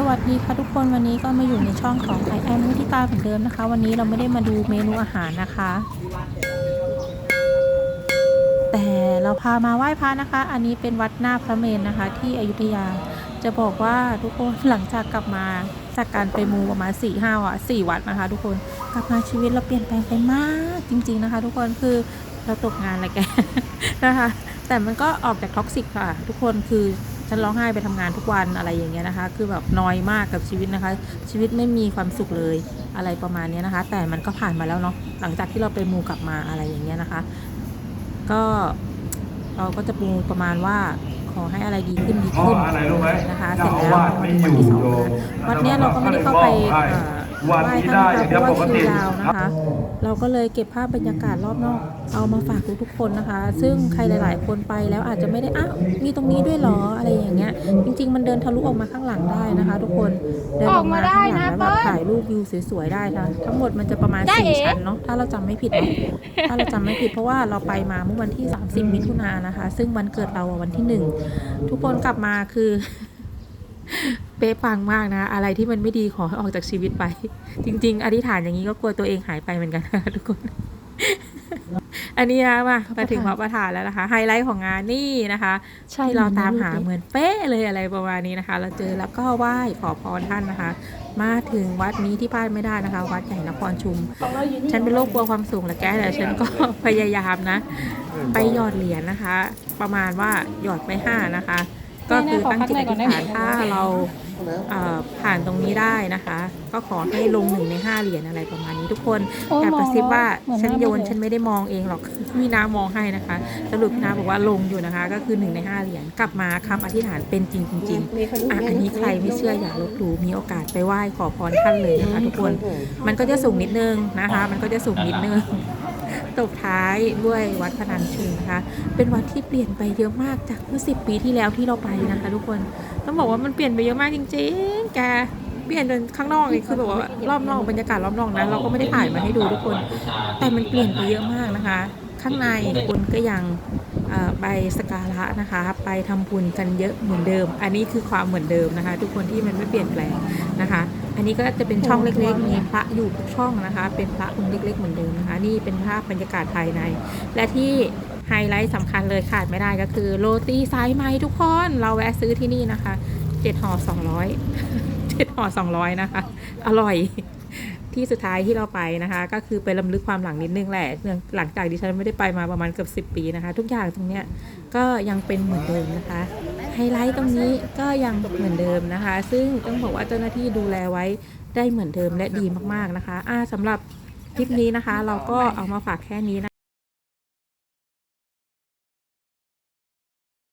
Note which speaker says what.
Speaker 1: สวัสดีค่ะทุกคนวันนี้ก็มาอยู่ในช่องของไอแอมมุทิตาเหมือนเดิมนะคะ วันนี้เราไม่ได้มาดูเมนูอาหารนะคะ แต่เราพามาไหว้พระนะคะ อันนี้เป็นวัดหน้าพระเมรุนะคะ ที่อยุธยาจะบอกว่าทุกคนหลังจากกลับมาจากการไปมูประมาณ4ี่ห้าวัดสี่วัดนะคะ ทุกคนกลับมาชีวิตเราเปลี่ยนแปลงไปมากจริง ๆนะคะ ทุกคนคือเราตกงานอะไรแกนะคะ แต่มันก็ออกจากท็อกซิกค่ะ ทุกคนคือ ฉันร้องไห้ไปทำงานทุกวันอะไรอย่างเงี้ยนะคะ คือแบบน้อยมากกับชีวิตนะคะ ชีวิตไม่มีความสุขเลยอะไรประมาณเนี้ยนะคะ แต่มันก็ผ่านมาแล้วเนาะหลังจากที่เราไปมูกลับมาอะไรอย่างเงี้ยนะคะ ก็เราก็จะปูประมาณว่าขอให้อะไรดีขึ้นดี
Speaker 2: เพราะ
Speaker 1: ขึ้น
Speaker 2: อะไรรู้ไหม
Speaker 1: นะคะเส
Speaker 2: เจ้า
Speaker 1: ร็จ
Speaker 2: อา
Speaker 1: แล้ว
Speaker 2: วาส
Speaker 1: วั
Speaker 2: ไม่
Speaker 1: น
Speaker 2: อยู่
Speaker 1: ที่สอง
Speaker 2: โยม
Speaker 1: วัดเนี้ยเราก็ไม่ได้เข้าไปเอ่อ
Speaker 2: วัน
Speaker 1: ไหว้
Speaker 2: นี้
Speaker 1: ท่าน
Speaker 2: ได้
Speaker 1: นะคะเพ
Speaker 2: เดี๋ยว
Speaker 1: ราะว่า
Speaker 2: ปก
Speaker 1: คิ
Speaker 2: ติ
Speaker 1: วยาวนะคะ เราก็เลยเก็บภาพบรรยากาศรอบนอก เอามาฝากทุกๆคนนะคะ ซึ่งใครหลายๆ คนไปแล้วอาจจะไม่ได้อ้าวมีตรงนี้ด้วยเหรออะไรอย่างเงี้ย จริง ๆ มันเดินทะลุออกมาข้างหลังได้นะคะ ทุกคนเดินออกมาข้างหลังแล้วแบบถ่ายรูปวิวสวยๆได้นะทั้งหมดมันจะประมาณสี่ชั้นเนาะถ้าเราจำไม่ผิดเนาะถ้าเราจำไม่ผิดเพราะว่าเราไปมาเมื่อวันที่ 30 มิถุนายนนะคะ ซึ่งวันเกิดเราอะวันที่หนึ่งทุกคนกลับมาคือ เป๊ะปังมากนะ อะไรที่มันไม่ดีขอให้ออกจากชีวิตไป จริง ๆ อธิษฐานอย่างนี้ก็กลัวตัวเองหายไปเหมือนกันนะคะทุกคน อันนี้นะมามาถึงพระประธานแล้วนะคะ ไฮไลท์ของงานนี่นะคะ
Speaker 3: ใช่
Speaker 1: ที่เราตามหา
Speaker 3: เห
Speaker 1: เห
Speaker 3: มื
Speaker 1: มื
Speaker 3: อน
Speaker 1: อนเป๊ะเลยอะไรประมาณนี้นะคะ เราเจอแล้วก็ไหว้ขอพรท่านนะคะ มาถึงวัดนี้ที่พลาดไม่ได้นะคะ วัดใหญ่นครชุม ฉันเป็นโรคกลัวความสูงแหละแกแต่ฉันก็พยายามนะ ไปหยอดเหรียญนะคะ ประมาณว่าหยอดไปห้านะคะก็คือตั้งจิตอธิษฐานถ้าเราเอ่อ ผ่านตรงนี้ได้นะคะ ก็ขอให้ลงหนึ่งในห้าเหรียญอะไรประมาณนี้ทุกคน
Speaker 3: โอ้
Speaker 1: แอบกระซิบว่า
Speaker 3: เหมือน
Speaker 1: ฉันโยน
Speaker 3: มากเลย
Speaker 1: ฉันไม่ได้มองเองหรอกมีน้ามองให้นะคะ สรุปน้าบอกว่าลงอยู่นะคะ ก็คือหนึ่งในห้าเหรียญกลับมาคำอธิษฐานเป็นจริงจริงๆอะอันนี้ใครไม่เชื่ออย่าลบหลู่มีโอกาสไปไหว้ขอพรท่านเลยนะคะ ทุกคนมันก็จะสูงนิดนึงนะคะ มันก็จะสูงนิดนึง ตบท้ายด้วยวัดพนันชุมนะคะ เป็นวัดที่เปลี่ยนไปเยอะมากจากเมื่อสิปีที่แล้วที่เราไปนะคะ ทุกคนต้องบอกว่ามันเปลี่ยนไปเยอะมากจริงๆแกเปลี่ยนจนข้างนอกนี่คือแบบว่ารอบนอกบรรยากาศรอบนอกนะเราก็ไม่ได้ถ่ายมาให้ดูทุกคน แต่มันเปลี่ยนไปเยอะมากนะคะ ข้างในคนก็ยังไปสการะนะคะ ไปทำบุญกันเยอะเหมือนเดิม อันนี้คือความเหมือนเดิมนะคะ ทุกคนที่มันไม่เปลี่ยนแปลงนะคะ อันนี้ก็จะเป็นช่องเล็กๆ มีพระอยู่ทุกช่องนะคะ เป็นพระองค์เล็กๆเหมือนเดิมนะคะ นี่เป็นภาพบรรยากาศภายใน และที่ไฮไลท์สำคัญเลยขาดไม่ได้ก็คือโรตีสายไหมทุกคน เราแวะซื้อที่นี่นะคะเจ็ดห่อสองร้อยเจ็ดห่อสองร้อยนะคะ อร่อยที่สุดท้ายที่เราไปนะคะ ก็คือไปลำลึกความหลังนิดนึงแหละเนื่องหลังจากดิฉันไม่ได้ไปมาประมาณเกือบสิบปีนะคะ ทุกอย่างตรงเนี้ยก็ยังเป็นเหมือนเดิมนะคะ ไฮไลท์ตรงนี้ก็ยังเหมือนเดิมนะคะ ซึ่งต้องบอกว่าเจ้าหน้าที่ดูแลไว้ได้เหมือนเดิมและดีมากๆนะคะอ่าสำหรับคลิปนี้นะคะ เราก็เอามาฝากแค่นี้นะ